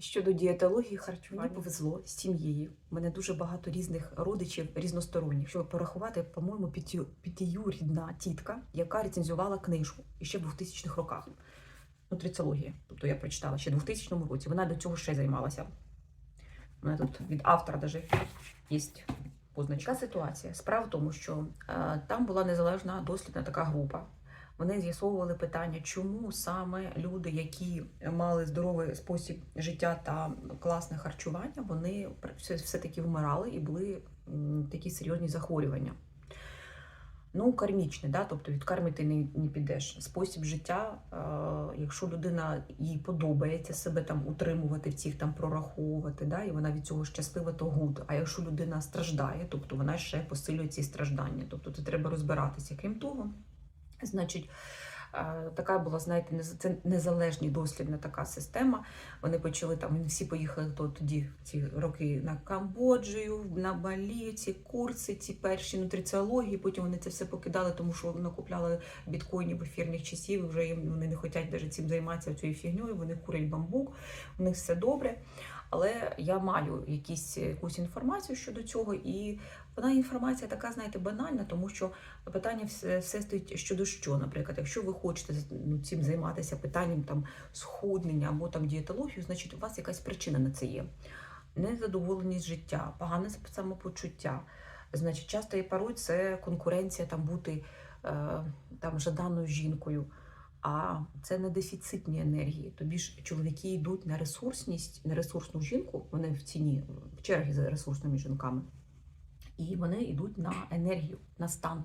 Щодо дієтології харчування, мені повезло з сім'єю. У мене дуже багато різних родичів різносторонніх. Щоб порахувати, по-моєму, п'ятію- п'ятиюрідна тітка, яка рецензувала книжку іще в 2000-х роках. Нутриціологія. Тобто я прочитала ще в 2000 році. Вона до цього ще займалася. У мене тут від автора даже є позначка. Яка ситуація? Справа в тому, що е, там була незалежна дослідна така група. Вони з'ясовували питання, чому саме люди, які мали здоровий спосіб життя та класне харчування, вони все- все-таки вмирали і були такі серйозні захворювання. Ну, кармічне, да? тобто від карми ти не, не підеш. Спосіб життя, е, якщо людина їй подобається себе там утримувати, всіх там прораховувати, да? і вона від цього щаслива, то гуд. А якщо людина страждає, тобто вона ще посилює ці страждання. Тобто це треба розбиратися. Крім того, Значить, е, така була, знаєте, це незалежні дослідна така система. Вони почали там, всі поїхали то тоді ці роки на Камбоджію, на Балі, ці курси, ці перші нутриціології. Потім вони це все покидали, тому що накупляли біткоїнів ефірних часів. Вже їм вони не хочуть навіть цим займатися цією фігньою. Вони курять бамбук, у них все добре. Але я маю якісь, якусь інформацію щодо цього, і вона інформація така, знаєте, банальна, тому що питання все, все стоїть щодо що. Наприклад, якщо ви хочете ну, цим займатися питанням там схуднення або там дієтологію, значить у вас якась причина на це є. Незадоволеність життя, погане самопочуття. Значить, часто і порой це конкуренція там бути е, там жаданою жінкою. А це не дефіцитні енергії. Тобі ж чоловіки йдуть на ресурсність, на ресурсну жінку, вони в ціні, в чергі за ресурсними жінками. І вони йдуть на енергію, на стан.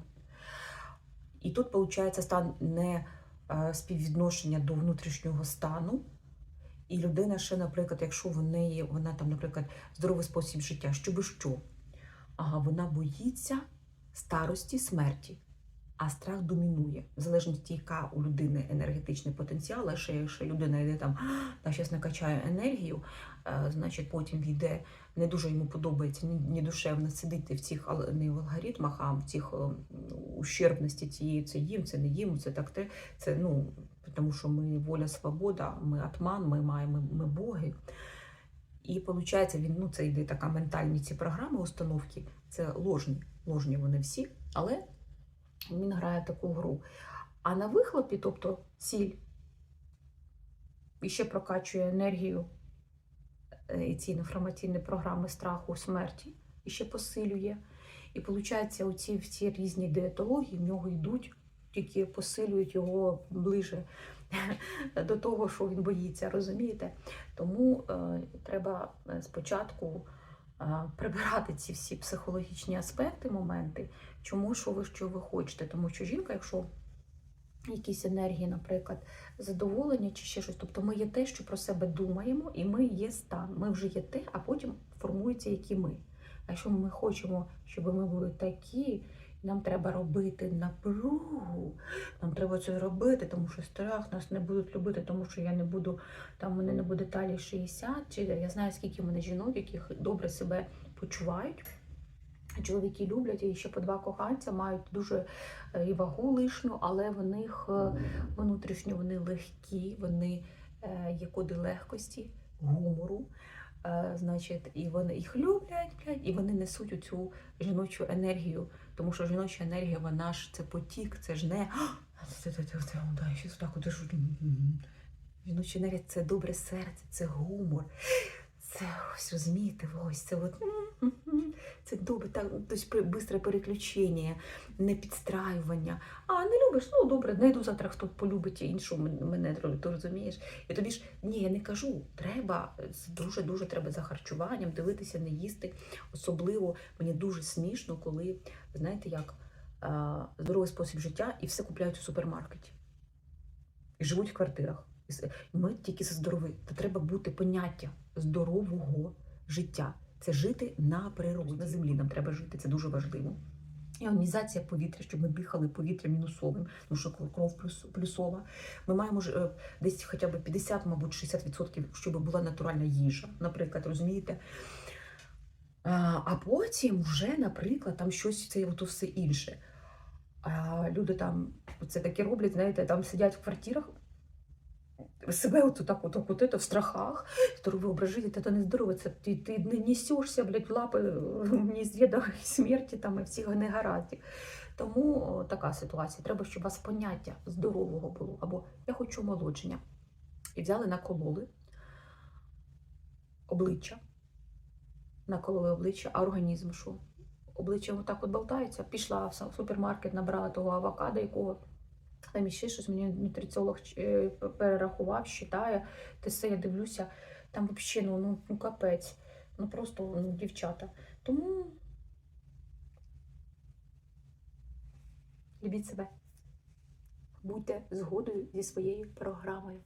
І тут, виходить, стан не е, співвідношення до внутрішнього стану. І людина ще, наприклад, якщо в неї, вона там, наприклад, здоровий спосіб життя, що би що? Ага, вона боїться старості, смерті, а страх домінує. В залежності, яка у людини енергетичний потенціал, ще якщо людина йде там, та зараз накачає енергію, е, значить потім йде не дуже йому подобається ні, душевно сидіти в цих не в алгоритмах, а в цих е, ущербності цієї це їм, це не їм, це так те. Це ну тому, що ми воля, свобода, ми атман, ми маємо ми боги. І виходить, він ну це йде така ментальні ці програми, установки. Це ложні, ложні вони всі, але він грає таку гру. А на вихлопі, тобто ціль, і ще прокачує енергію е, і ці інформаційні програми страху, смерті, і ще посилює. І виходить, оці всі різні дієтології в нього йдуть, тільки посилюють його ближе до того, що він боїться, розумієте? Тому е, треба е, спочатку прибирати ці всі психологічні аспекти, моменти, чому що ви що ви хочете. Тому що жінка, якщо якісь енергії, наприклад, задоволення чи ще щось, тобто ми є те, що про себе думаємо, і ми є стан. Ми вже є те, а потім формується, які ми. А якщо ми хочемо, щоб ми були такі, нам треба робити напругу, нам треба це робити, тому що страх нас не будуть любити, тому що я не буду, там мене не буде талії 60, чи я знаю, скільки в мене жінок, яких добре себе почувають. Чоловіки люблять і ще по два коханця, мають дуже е, і вагу лишню, але в них е, внутрішньо вони легкі, вони е, є коди легкості, гумору. Значить, і вони їх люблять, і вони несуть у цю жіночу енергію. Тому що жіноча енергія, вона ж це потік, це ж не щас так от ж. Жіноча енергія це добре серце, це гумор. Це ось розумієте, ось це от. Це добре, так, тобто швидке переключення, не підстраювання. А не любиш? Ну добре, знайду завтра, хто полюбить іншу мене, ти розумієш? І тобі ж ні, я не кажу, треба дуже дуже треба за харчуванням дивитися, не їсти. Особливо мені дуже смішно, коли знаєте як здоровий спосіб життя і все купляють у супермаркеті і живуть в квартирах. Ми тільки за здоровий. Та треба бути поняття здорового життя. Це жити на природі, на землі. Нам треба жити. Це дуже важливо. Іонізація повітря, щоб ми дихали повітря мінусовим, тому що кров плюсова. Ми маємо ж е, десь хоча б 50, мабуть, 60%, щоб була натуральна їжа, наприклад, розумієте? А потім вже, наприклад, там щось це все інше. А люди там це таке роблять, знаєте, там сидять в квартирах, себе от так от, это в страхах, здоровое образ жизни, это нездорово, це ти, ти не несешся, блядь, в лапи неізвіданої смерті там і всіх негараздів. Тому така ситуація. Треба, щоб у вас поняття здорового було. Або я хочу омолодження. І взяли, накололи обличчя, накололи обличчя, а організм що? Обличчя отак от болтається. Пішла в супермаркет, набрала того авокадо, якого там іще щось мені нутриціолог е, перерахував, считає. Те все, я дивлюся, там взагалі ну, ну, ну капець, ну просто ну, дівчата. Тому любіть себе. Будьте згодою зі своєю програмою.